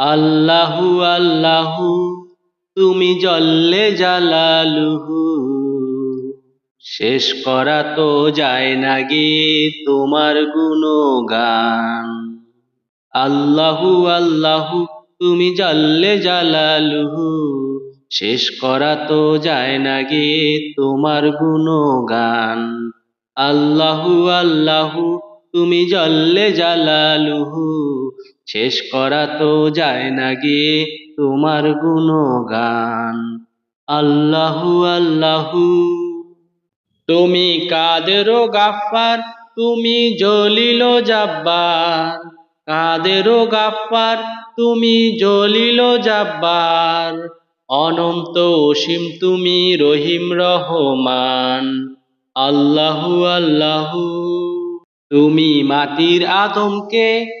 আল্লাহু আল্লাহু, তুমি জল্লে জালালুহু। শেষ করা তো যায় না গে তোমার গুণগান। আল্লাহু আল্লাহু, তুমি জল্লে জালালুহু। শেষ করা তো যায় না গে তোমার গুণগান। আল্লাহু আল্লাহু, তুমি জল্লে জালালুহু। শেষ করা তো যায় না গে তোমার গুণগান। আল্লাহু আল্লাহু। তুমি কাদেরও গাফার তুমি জলিল জাব্বার। কাদেরও গাফার তুমি জলিল জাব্বার। অনন্ত অসীম, তুমি রহিম, রহমান। আল্লাহু আল্লাহু। তুমি মাটির আদমকে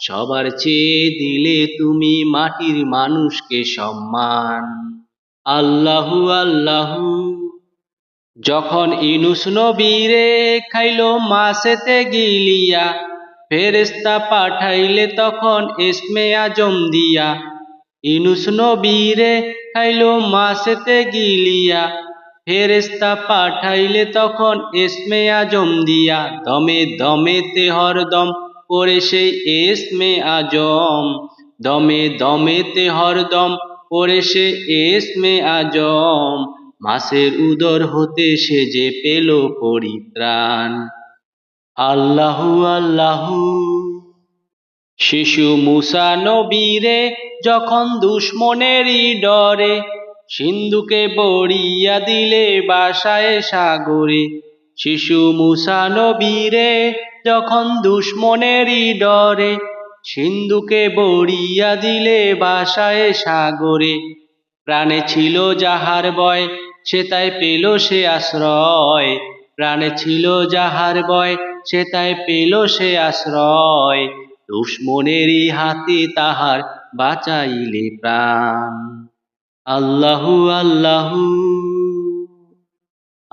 সবার চেয়ে দিলে তুমি মাটির মানুষকে সম্মান। আল্লাহু আল্লাহু। যখন ইনুস নবীরে খাইল মাসেতে গিলিয়া ফেরেস্তা পাঠাইলে তখন এসমে আজম দিয়া। ইনুস নবীরে খাইল মাসেতে গিলিয়া ফেরেস্তা পাঠাইলে তখন এসমে আজম দিয়া। দমে দমেতে হরদম করে সেই এসমে আজম। দমে দমেতে হরদম করে সে এসমে আজম। মাসের উদর হতে সে যে পেল পরিত্রাণ। আল্লাহু আল্লাহু। শিশু মুসা নবীরে যখন দুশ্মনেরই ডরে, সিন্ধুকে বড়িয়া দিলে বাসায় সাগরে শিশু মুসা নবীরে, যখন দুশ্মনেরই ডরে, সিন্ধুকে বড়িয়া দিলে বাসায় সাগরে। প্রাণে ছিল যাহার বয়, সে তাই পেল সে আশ্রয়। প্রাণে ছিল যাহার বয়, সে তাই পেল সে আশ্রয়। দুশ্মনেরই হাতে তাহার বাঁচাইলে প্রাণ। আল্লাহু আল্লাহু।